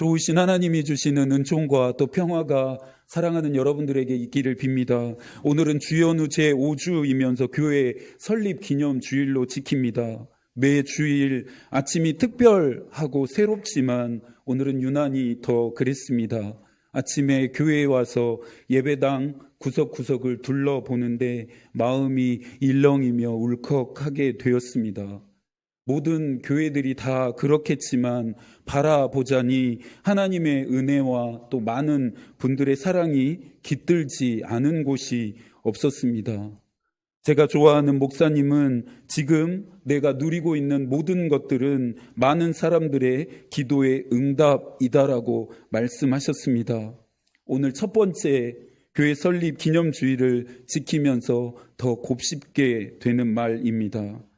좋으신 하나님이 주시는 은총과 또 평화가 사랑하는 여러분들에게 있기를 빕니다. 오늘은 주연후 제5주이면서 교회 설립 기념 주일로 지킵니다. 매 주일 아침이 특별하고 새롭지만 오늘은 유난히 더 그랬습니다. 아침에 교회에 와서 예배당 구석구석을 둘러보는데 마음이 일렁이며 울컥하게 되었습니다. 모든 교회들이 다 그렇겠지만 바라보자니 하나님의 은혜와 또 많은 분들의 사랑이 깃들지 않은 곳이 없었습니다. 제가 좋아하는 목사님은 지금 내가 누리고 있는 모든 것들은 많은 사람들의 기도의 응답이다라고 말씀하셨습니다. 오늘 첫 번째 교회 설립 기념주의를 지키면서 더 곱씹게 되는 말입니다.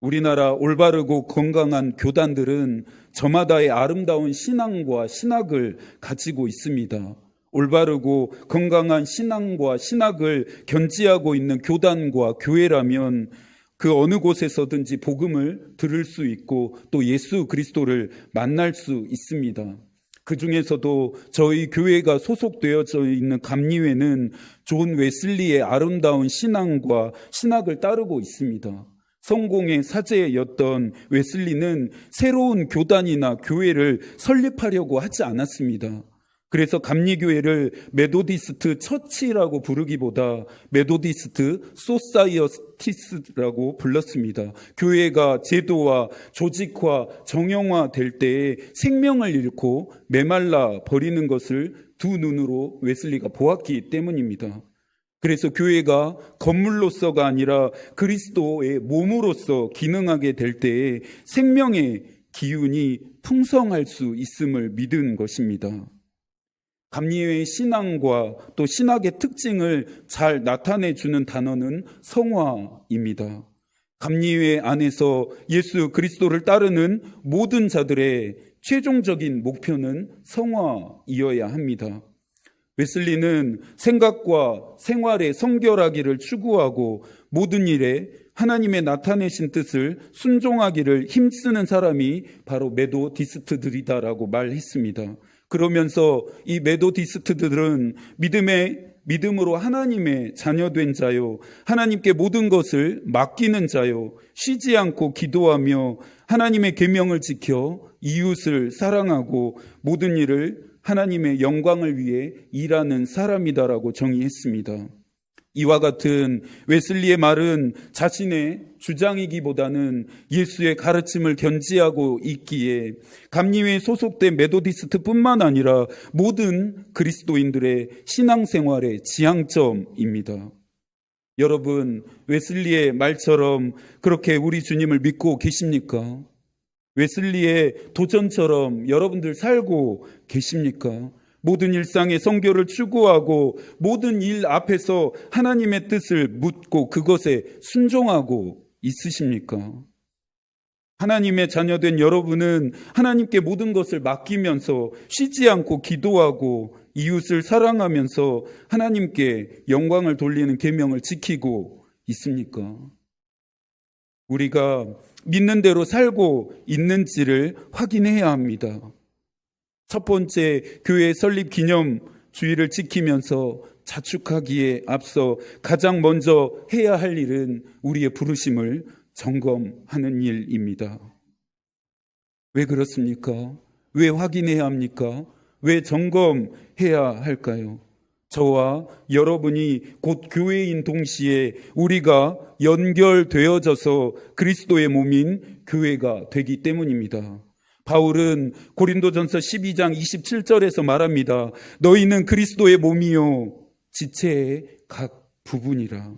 우리나라 올바르고 건강한 교단들은 저마다의 아름다운 신앙과 신학을 가지고 있습니다. 올바르고 건강한 신앙과 신학을 견지하고 있는 교단과 교회라면 그 어느 곳에서든지 복음을 들을 수 있고 또 예수 그리스도를 만날 수 있습니다. 그 중에서도 저희 교회가 소속되어져 있는 감리회는 존 웨슬리의 아름다운 신앙과 신학을 따르고 있습니다. 성공의 사제였던 웨슬리는 새로운 교단이나 교회를 설립하려고 하지 않았습니다. 그래서 감리교회를 메도디스트 처치라고 부르기보다 메도디스트 소사이어티스라고 불렀습니다. 교회가 제도와 조직화, 정형화 될 때에 생명을 잃고 메말라 버리는 것을 두 눈으로 웨슬리가 보았기 때문입니다. 그래서 교회가 건물로서가 아니라 그리스도의 몸으로서 기능하게 될 때에 생명의 기운이 풍성할 수 있음을 믿은 것입니다. 감리회의 신앙과 또 신학의 특징을 잘 나타내 주는 단어는 성화입니다. 감리회 안에서 예수 그리스도를 따르는 모든 자들의 최종적인 목표는 성화이어야 합니다. 웨슬리는 생각과 생활의 성결하기를 추구하고 모든 일에 하나님의 나타내신 뜻을 순종하기를 힘쓰는 사람이 바로 메도디스트들이다라고 말했습니다. 그러면서 이 메도디스트들은 믿음의 믿음으로 하나님의 자녀된 자요 하나님께 모든 것을 맡기는 자요 쉬지 않고 기도하며 하나님의 계명을 지켜 이웃을 사랑하고 모든 일을 하나님의 영광을 위해 일하는 사람이다라고 정의했습니다. 이와 같은 웨슬리의 말은 자신의 주장이기보다는 예수의 가르침을 견지하고 있기에 감리회에 소속된 메도디스트뿐만 아니라 모든 그리스도인들의 신앙생활의 지향점입니다. 여러분, 웨슬리의 말처럼 그렇게 우리 주님을 믿고 계십니까? 웨슬리의 도전처럼 여러분들 살고 계십니까? 모든 일상의 성교를 추구하고 모든 일 앞에서 하나님의 뜻을 묻고 그것에 순종하고 있으십니까? 하나님의 자녀된 여러분은 하나님께 모든 것을 맡기면서 쉬지 않고 기도하고 이웃을 사랑하면서 하나님께 영광을 돌리는 계명을 지키고 있습니까? 우리가 믿는 대로 살고 있는지를 확인해야 합니다. 첫 번째 교회 설립 기념 주의를 지키면서 자축하기에 앞서 가장 먼저 해야 할 일은 우리의 부르심을 점검하는 일입니다. 왜 그렇습니까? 왜 확인해야 합니까? 왜 점검해야 할까요? 저와 여러분이 곧 교회인 동시에 우리가 연결되어져서 그리스도의 몸인 교회가 되기 때문입니다. 바울은 고린도전서 12장 27절에서 말합니다. 너희는 그리스도의 몸이요 지체의 각 부분이라.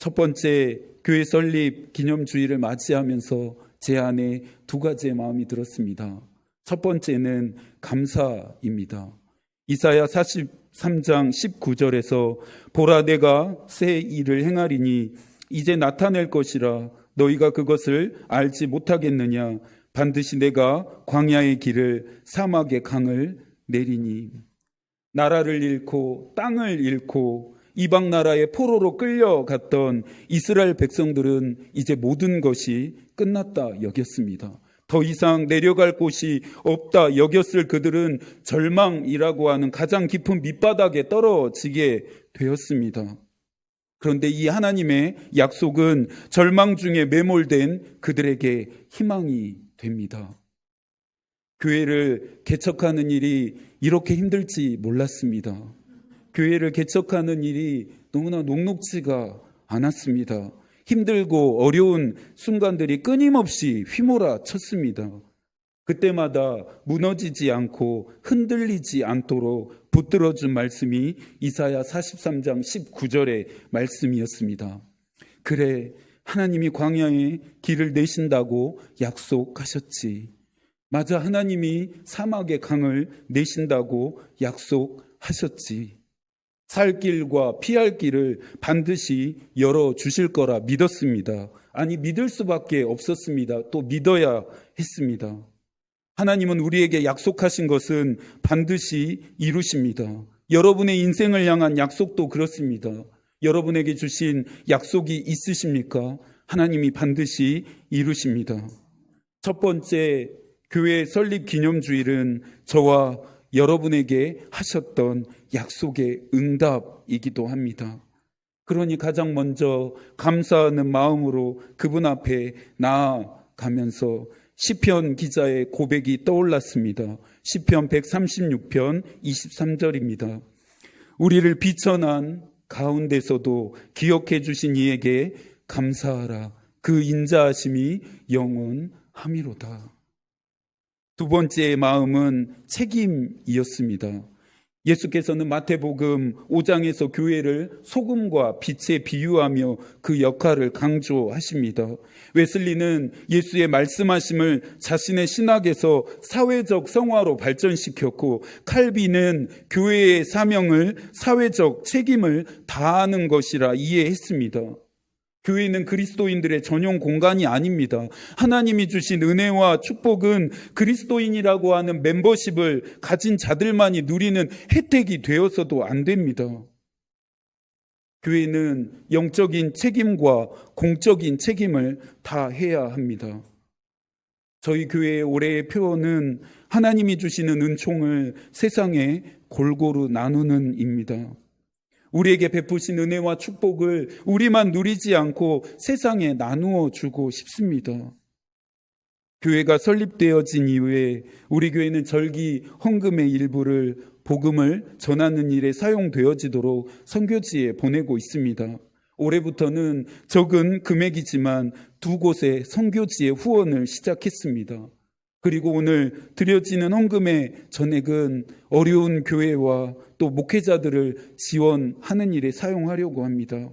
첫 번째 교회 설립 기념주의를 맞이하면서 제 안에 두 가지의 마음이 들었습니다. 첫 번째는 감사입니다. 이사야 43장 19절에서 보라 내가 새 일을 행하리니 이제 나타낼 것이라. 너희가 그것을 알지 못하겠느냐? 반드시 내가 광야의 길을 사막의 강을 내리니. 나라를 잃고 땅을 잃고 이방 나라의 포로로 끌려갔던 이스라엘 백성들은 이제 모든 것이 끝났다 여겼습니다. 더 이상 내려갈 곳이 없다 여겼을 그들은 절망이라고 하는 가장 깊은 밑바닥에 떨어지게 되었습니다. 그런데 이 하나님의 약속은 절망 중에 매몰된 그들에게 희망이 됩니다. 교회를 개척하는 일이 이렇게 힘들지 몰랐습니다. 교회를 개척하는 일이 너무나 녹록지가 않았습니다. 힘들고 어려운 순간들이 끊임없이 휘몰아 쳤습니다. 그때마다 무너지지 않고 흔들리지 않도록 붙들어 준 말씀이 이사야 43장 19절의 말씀이었습니다. 그래, 하나님이 광야에 길을 내신다고 약속하셨지. 맞아, 하나님이 사막의 강을 내신다고 약속하셨지. 살 길과 피할 길을 반드시 열어 주실 거라 믿었습니다. 아니, 믿을 수밖에 없었습니다. 또 믿어야 했습니다. 하나님은 우리에게 약속하신 것은 반드시 이루십니다. 여러분의 인생을 향한 약속도 그렇습니다. 여러분에게 주신 약속이 있으십니까? 하나님이 반드시 이루십니다. 첫 번째 교회 설립 기념주일은 저와 여러분에게 하셨던 약속의 응답이기도 합니다. 그러니 가장 먼저 감사하는 마음으로 그분 앞에 나아가면서 시편 기자의 고백이 떠올랐습니다. 시편 136편 23절입니다. 우리를 비천한 가운데서도 기억해 주신 이에게 감사하라. 그 인자하심이 영원함이로다. 두 번째 마음은 책임이었습니다. 예수께서는 마태복음 5장에서 교회를 소금과 빛에 비유하며 그 역할을 강조하십니다. 웨슬리는 예수의 말씀하심을 자신의 신학에서 사회적 성화로 발전시켰고 칼빈은 교회의 사명을 사회적 책임을 다하는 것이라 이해했습니다. 교회는 그리스도인들의 전용 공간이 아닙니다. 하나님이 주신 은혜와 축복은 그리스도인이라고 하는 멤버십을 가진 자들만이 누리는 혜택이 되어서도 안 됩니다. 교회는 영적인 책임과 공적인 책임을 다 해야 합니다. 저희 교회의 올해의 표어는 하나님이 주시는 은총을 세상에 골고루 나누는 입니다. 우리에게 베푸신 은혜와 축복을 우리만 누리지 않고 세상에 나누어 주고 싶습니다. 교회가 설립되어진 이후에 우리 교회는 절기 헌금의 일부를 복음을 전하는 일에 사용되어지도록 선교지에 보내고 있습니다. 올해부터는 적은 금액이지만 두 곳의 선교지의 후원을 시작했습니다. 그리고 오늘 드려지는 헌금의 전액은 어려운 교회와 또 목회자들을 지원하는 일에 사용하려고 합니다.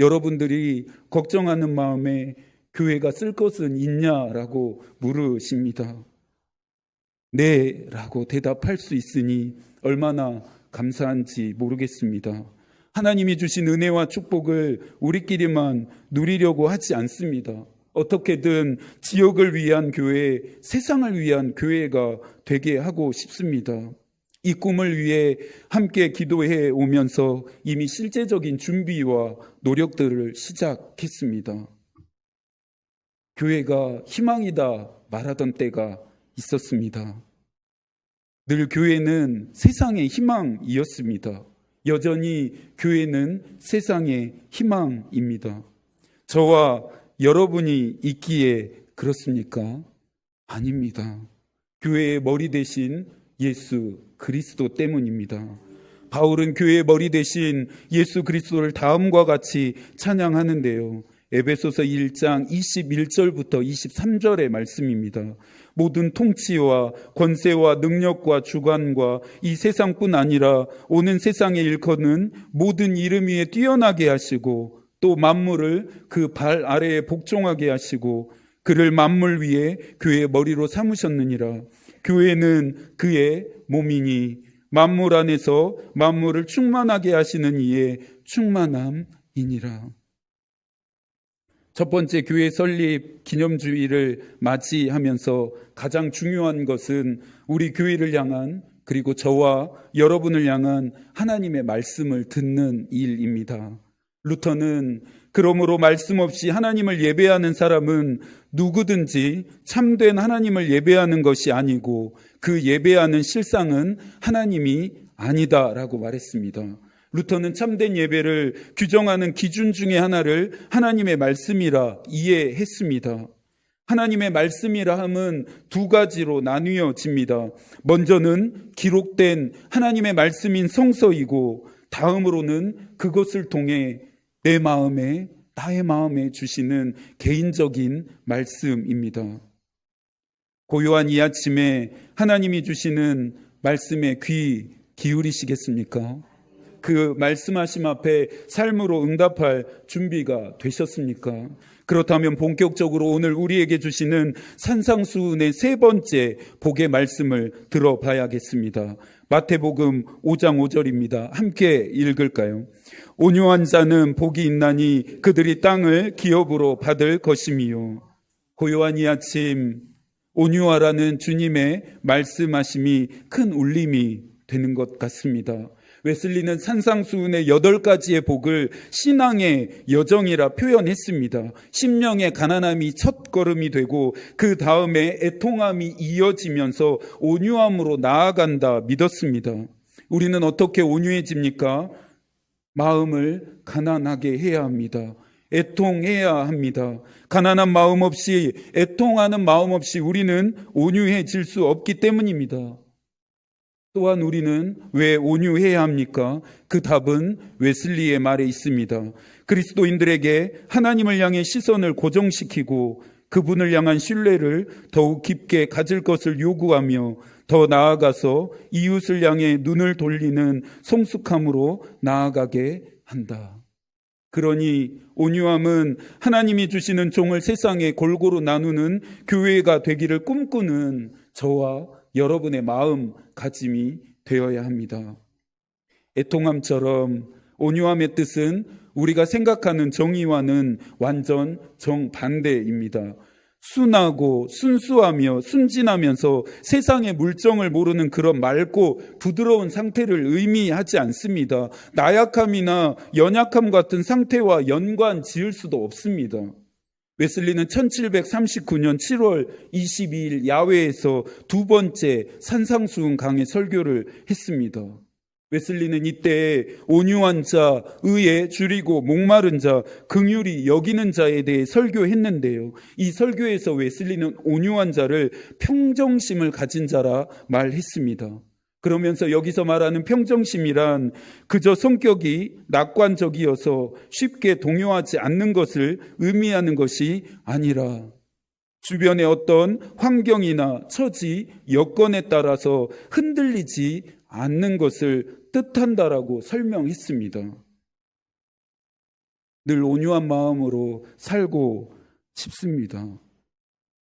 여러분들이 걱정하는 마음에 교회가 쓸 것은 있냐라고 물으십니다. 네, 라고 대답할 수 있으니 얼마나 감사한지 모르겠습니다. 하나님이 주신 은혜와 축복을 우리끼리만 누리려고 하지 않습니다. 어떻게든 지역을 위한 교회, 세상을 위한 교회가 되게 하고 싶습니다. 이 꿈을 위해 함께 기도해 오면서 이미 실제적인 준비와 노력들을 시작했습니다. 교회가 희망이다 말하던 때가 있었습니다. 늘 교회는 세상의 희망이었습니다. 여전히 교회는 세상의 희망입니다. 저와 여러분이 있기에 그렇습니까? 아닙니다. 교회의 머리 대신 예수 그리스도 때문입니다. 바울은 교회의 머리 대신 예수 그리스도를 다음과 같이 찬양하는데요. 에베소서 1장 21절부터 23절의 말씀입니다. 모든 통치와 권세와 능력과 주관과 이 세상뿐 아니라 오는 세상의 일커는 모든 이름 위에 뛰어나게 하시고 또 만물을 그 발 아래에 복종하게 하시고 그를 만물 위에 교회의 머리로 삼으셨느니라. 교회는 그의 몸이니 만물 안에서 만물을 충만하게 하시는 이의 충만함이니라. 첫 번째 교회 설립 기념주의를 맞이하면서 가장 중요한 것은 우리 교회를 향한 그리고 저와 여러분을 향한 하나님의 말씀을 듣는 일입니다. 루터는 그러므로 말씀 없이 하나님을 예배하는 사람은 누구든지 참된 하나님을 예배하는 것이 아니고 그 예배하는 실상은 하나님이 아니다라고 말했습니다. 루터는 참된 예배를 규정하는 기준 중에 하나를 하나님의 말씀이라 이해했습니다. 하나님의 말씀이라 함은 두 가지로 나뉘어집니다. 먼저는 기록된 하나님의 말씀인 성서이고 다음으로는 그것을 통해 내 마음에 나의 마음에 주시는 개인적인 말씀입니다. 고요한 이 아침에 하나님이 주시는 말씀에 귀 기울이시겠습니까? 그 말씀하심 앞에 삶으로 응답할 준비가 되셨습니까? 그렇다면 본격적으로 오늘 우리에게 주시는 산상수훈의 세 번째 복의 말씀을 들어봐야겠습니다. 마태복음 5장 5절입니다. 함께 읽을까요? 온유한 자는 복이 있나니 그들이 땅을 기업으로 받을 것임이요. 고요한 이 아침 온유하라는 주님의 말씀하심이 큰 울림이 되는 것 같습니다. 웨슬리는 산상수훈의 여덟 가지의 복을 신앙의 여정이라 표현했습니다. 심령의 가난함이 첫 걸음이 되고 그 다음에 애통함이 이어지면서 온유함으로 나아간다 믿었습니다. 우리는 어떻게 온유해집니까? 마음을 가난하게 해야 합니다. 애통해야 합니다. 가난한 마음 없이 애통하는 마음 없이 우리는 온유해질 수 없기 때문입니다. 또한 우리는 왜 온유해야 합니까? 그 답은 웨슬리의 말에 있습니다. 그리스도인들에게 하나님을 향해 시선을 고정시키고 그분을 향한 신뢰를 더욱 깊게 가질 것을 요구하며 더 나아가서 이웃을 향해 눈을 돌리는 성숙함으로 나아가게 한다. 그러니 온유함은 하나님이 주시는 종을 세상에 골고루 나누는 교회가 되기를 꿈꾸는 저와 여러분의 마음 가짐이 되어야 합니다. 애통함처럼 온유함의 뜻은 우리가 생각하는 정의와는 완전 정반대입니다. 순하고 순수하며 순진하면서 세상의 물정을 모르는 그런 맑고 부드러운 상태를 의미하지 않습니다. 나약함이나 연약함 같은 상태와 연관 지을 수도 없습니다. 웨슬리는 1739년 7월 22일 야외에서 두 번째 산상수훈 강의 설교를 했습니다. 웨슬리는 이때 온유한 자, 의에 줄이고 목마른 자, 긍휼이 여기는 자에 대해 설교했는데요. 이 설교에서 웨슬리는 온유한 자를 평정심을 가진 자라 말했습니다. 그러면서 여기서 말하는 평정심이란 그저 성격이 낙관적이어서 쉽게 동요하지 않는 것을 의미하는 것이 아니라 주변의 어떤 환경이나 처지, 여건에 따라서 흔들리지 않는 것을 뜻한다라고 설명했습니다. 늘 온유한 마음으로 살고 싶습니다.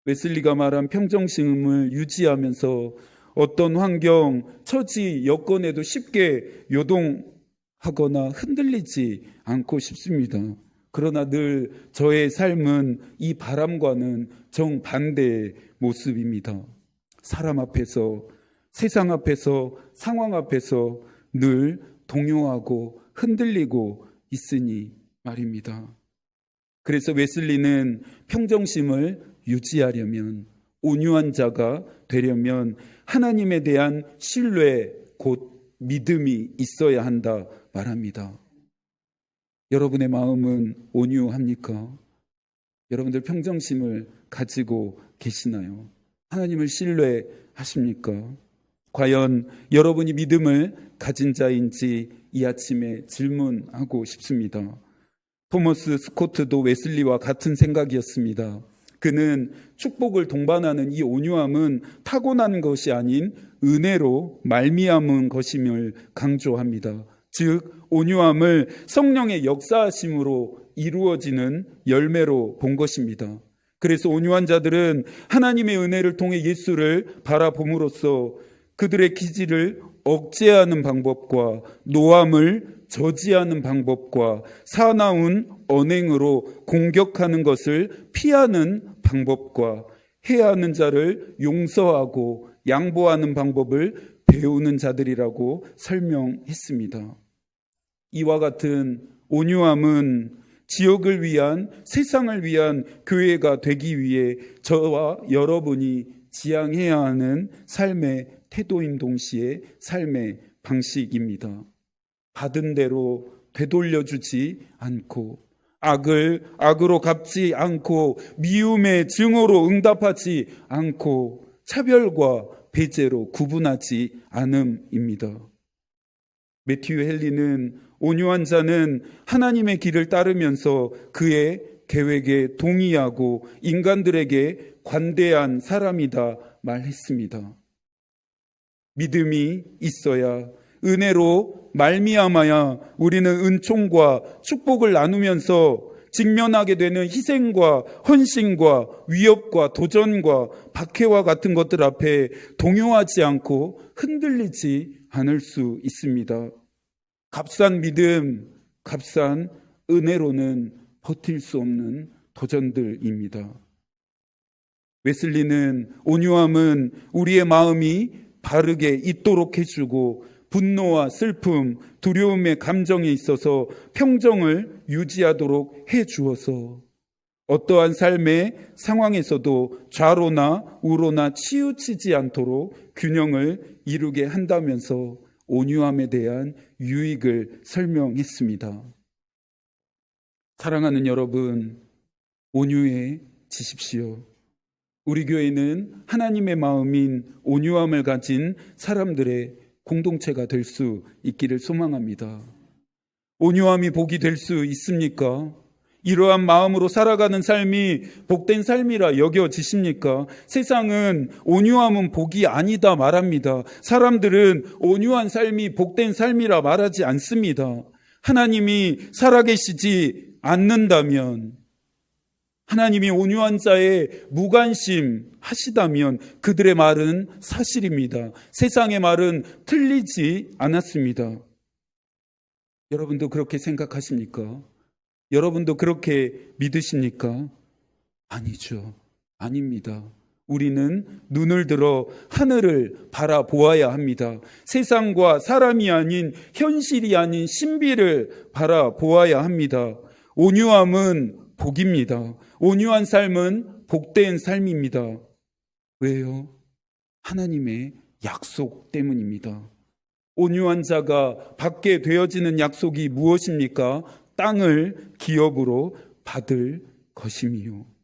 웨슬리가 말한 평정심을 유지하면서 어떤 환경, 처지, 여건에도 쉽게 요동하거나 흔들리지 않고 싶습니다. 그러나 늘 저의 삶은 이 바람과는 정반대의 모습입니다. 사람 앞에서, 세상 앞에서, 상황 앞에서 늘 동요하고 흔들리고 있으니 말입니다. 그래서 웨슬리는 평정심을 유지하려면 온유한 자가 되려면 하나님에 대한 신뢰 곧 믿음이 있어야 한다 말합니다. 여러분의 마음은 온유합니까? 여러분들 평정심을 가지고 계시나요? 하나님을 신뢰하십니까? 과연 여러분이 믿음을 가진 자인지 이 아침에 질문하고 싶습니다. 토머스 스코트도 웨슬리와 같은 생각이었습니다. 그는 축복을 동반하는 이 온유함은 타고난 것이 아닌 은혜로 말미암은 것임을 강조합니다. 즉 온유함을 성령의 역사하심으로 이루어지는 열매로 본 것입니다. 그래서 온유한 자들은 하나님의 은혜를 통해 예수를 바라봄으로써 그들의 기질을 억제하는 방법과 노함을 저지하는 방법과 사나운 언행으로 공격하는 것을 피하는 방법과 해야 하는 자를 용서하고 양보하는 방법을 배우는 자들이라고 설명했습니다. 이와 같은 온유함은 지역을 위한 세상을 위한 교회가 되기 위해 저와 여러분이 지향해야 하는 삶의 태도인 동시에 삶의 방식입니다. 받은 대로 되돌려주지 않고 악을 악으로 갚지 않고 미움의 증오로 응답하지 않고 차별과 배제로 구분하지 않음입니다. 매튜 헨리는 온유한 자는 하나님의 길을 따르면서 그의 계획에 동의하고 인간들에게 관대한 사람이다 말했습니다. 믿음이 있어야 은혜로 말미암아야 우리는 은총과 축복을 나누면서 직면하게 되는 희생과 헌신과 위협과 도전과 박해와 같은 것들 앞에 동요하지 않고 흔들리지 않을 수 있습니다. 값싼 믿음, 값싼 은혜로는 버틸 수 없는 도전들입니다. 웨슬리는 온유함은 우리의 마음이 바르게 있도록 해주고 분노와 슬픔, 두려움의 감정에 있어서 평정을 유지하도록 해 주어서 어떠한 삶의 상황에서도 좌로나 우로나 치우치지 않도록 균형을 이루게 한다면서 온유함에 대한 유익을 설명했습니다. 사랑하는 여러분, 온유해 지십시오. 우리 교회는 하나님의 마음인 온유함을 가진 사람들의 공동체가 될 수 있기를 소망합니다. 온유함이 복이 될 수 있습니까? 이러한 마음으로 살아가는 삶이 복된 삶이라 여겨지십니까? 세상은 온유함은 복이 아니다 말합니다. 사람들은 온유한 삶이 복된 삶이라 말하지 않습니다. 하나님이 살아계시지 않는다면 하나님이 온유한 자의 무관심 하시다면 그들의 말은 사실입니다. 세상의 말은 틀리지 않았습니다. 여러분도 그렇게 생각하십니까? 여러분도 그렇게 믿으십니까? 아니죠. 아닙니다. 우리는 눈을 들어 하늘을 바라보아야 합니다. 세상과 사람이 아닌 현실이 아닌 신비를 바라보아야 합니다. 온유함은 복입니다. 온유한 삶은 복된 삶입니다. 왜요? 하나님의 약속 때문입니다. 온유한 자가 받게 되어지는 약속이 무엇입니까? 땅을 기업으로 받을 것임이요.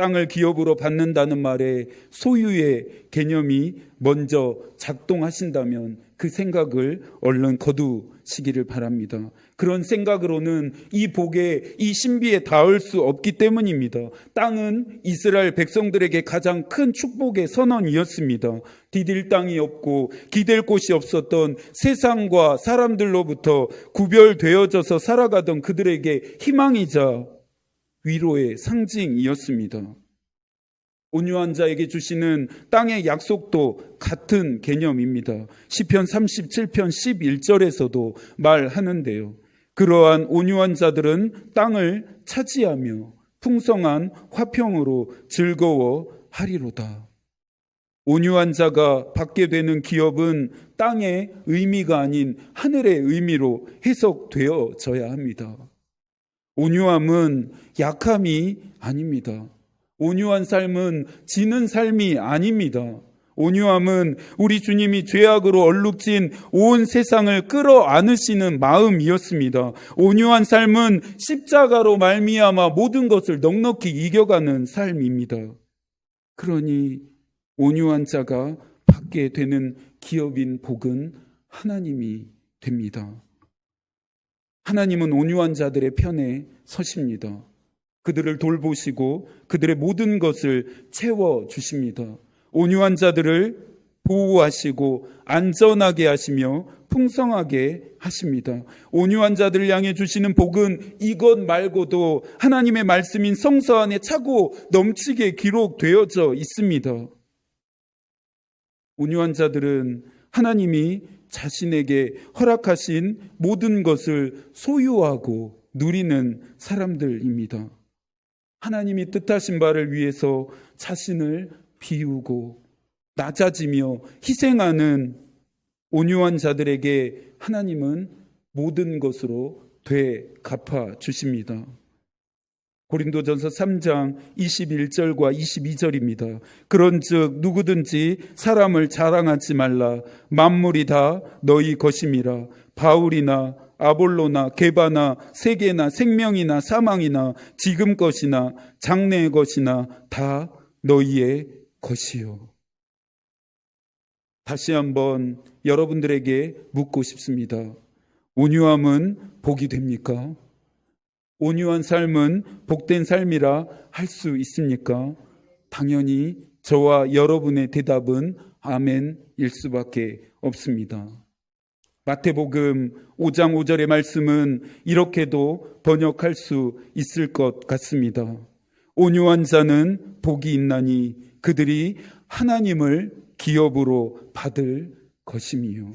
땅을 기업으로 받는다는 말에 소유의 개념이 먼저 작동하신다면 그 생각을 얼른 거두시기를 바랍니다. 그런 생각으로는 이 복에 이 신비에 닿을 수 없기 때문입니다. 땅은 이스라엘 백성들에게 가장 큰 축복의 선언이었습니다. 디딜 땅이 없고 기댈 곳이 없었던 세상과 사람들로부터 구별되어져서 살아가던 그들에게 희망이자 위로의 상징이었습니다. 온유한 자에게 주시는 땅의 약속도 같은 개념입니다. 시편 37편 11절에서도 말하는데요. 그러한 온유한 자들은 땅을 차지하며 풍성한 화평으로 즐거워하리로다. 온유한 자가 받게 되는 기업은 땅의 의미가 아닌 하늘의 의미로 해석되어져야 합니다. 온유함은 약함이 아닙니다. 온유한 삶은 지는 삶이 아닙니다. 온유함은 우리 주님이 죄악으로 얼룩진 온 세상을 끌어안으시는 마음이었습니다. 온유한 삶은 십자가로 말미암아 모든 것을 넉넉히 이겨가는 삶입니다. 그러니 온유한 자가 받게 되는 기업인 복은 하나님이 됩니다. 하나님은 온유한 자들의 편에 서십니다. 그들을 돌보시고 그들의 모든 것을 채워 주십니다. 온유한 자들을 보호하시고 안전하게 하시며 풍성하게 하십니다. 온유한 자들을 향해 주시는 복은 이것 말고도 하나님의 말씀인 성서 안에 차고 넘치게 기록되어져 있습니다. 온유한 자들은 하나님이 자신에게 허락하신 모든 것을 소유하고 누리는 사람들입니다. 하나님이 뜻하신 바를 위해서 자신을 비우고 낮아지며 희생하는 온유한 자들에게 하나님은 모든 것으로 되 갚아 주십니다. 고린도전서 3장 21절과 22절입니다. 그런즉 누구든지 사람을 자랑하지 말라 만물이 다 너희 것임이라 바울이나 아볼로나 게바나 세계나 생명이나 사망이나 지금 것이나 장래의 것이나 다 너희의 것이요. 다시 한번 여러분들에게 묻고 싶습니다. 온유함은 복이 됩니까? 온유한 삶은 복된 삶이라 할 수 있습니까? 당연히 저와 여러분의 대답은 아멘일 수밖에 없습니다. 마태복음 5장 5절의 말씀은 이렇게도 번역할 수 있을 것 같습니다. 온유한 자는 복이 있나니 그들이 하나님을 기업으로 받을 것임이요.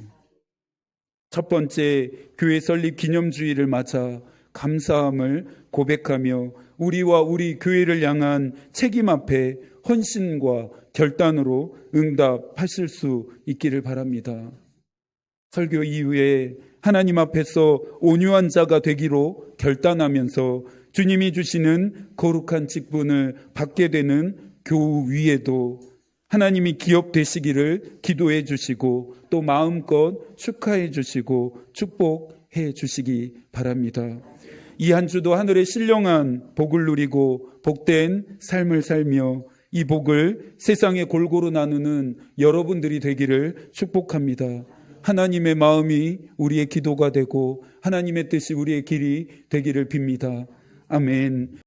첫 번째 교회 설립 기념주의를 맞아 감사함을 고백하며 우리와 우리 교회를 향한 책임 앞에 헌신과 결단으로 응답하실 수 있기를 바랍니다. 설교 이후에 하나님 앞에서 온유한 자가 되기로 결단하면서 주님이 주시는 거룩한 직분을 받게 되는 교우 위에도 하나님이 기업 되시기를 기도해 주시고 또 마음껏 축하해 주시고 축복해 주시기 바랍니다. 이 한 주도 하늘의 신령한 복을 누리고 복된 삶을 살며 이 복을 세상에 골고루 나누는 여러분들이 되기를 축복합니다. 하나님의 마음이 우리의 기도가 되고 하나님의 뜻이 우리의 길이 되기를 빕니다. 아멘.